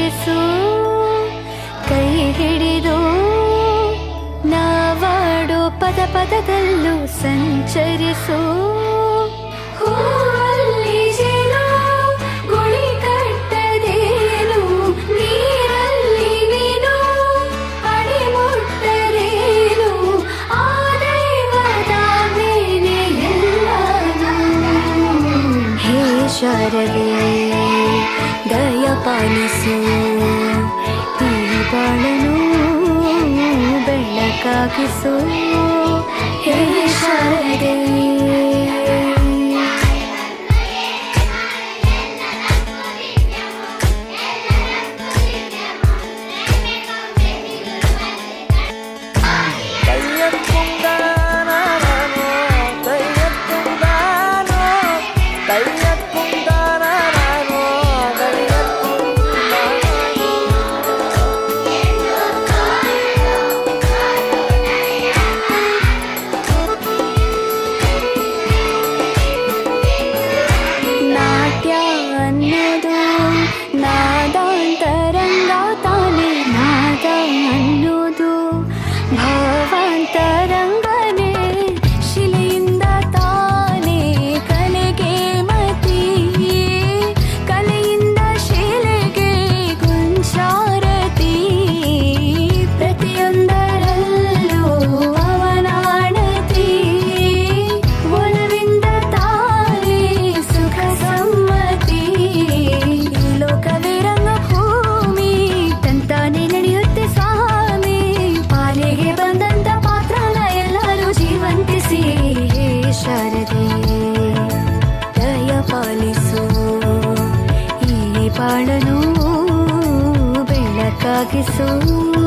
ಮುನ್ನಡೆಸು ಕೈ ಹಿಡಿದು ನಾವಾಡೋ ಪದ ಪದದಲ್ಲೂ ಸಂಚರಿಸು. ಶಾರದೆ ದಯ ಪಾಲಿಸು ಈ ಬಾಳನು ಬೆಳಕಾಗಿಸು ಶಾರದೆ ದಯ ಈ ಬಾಳನು ಬೆಳಕಾಗಿಸು.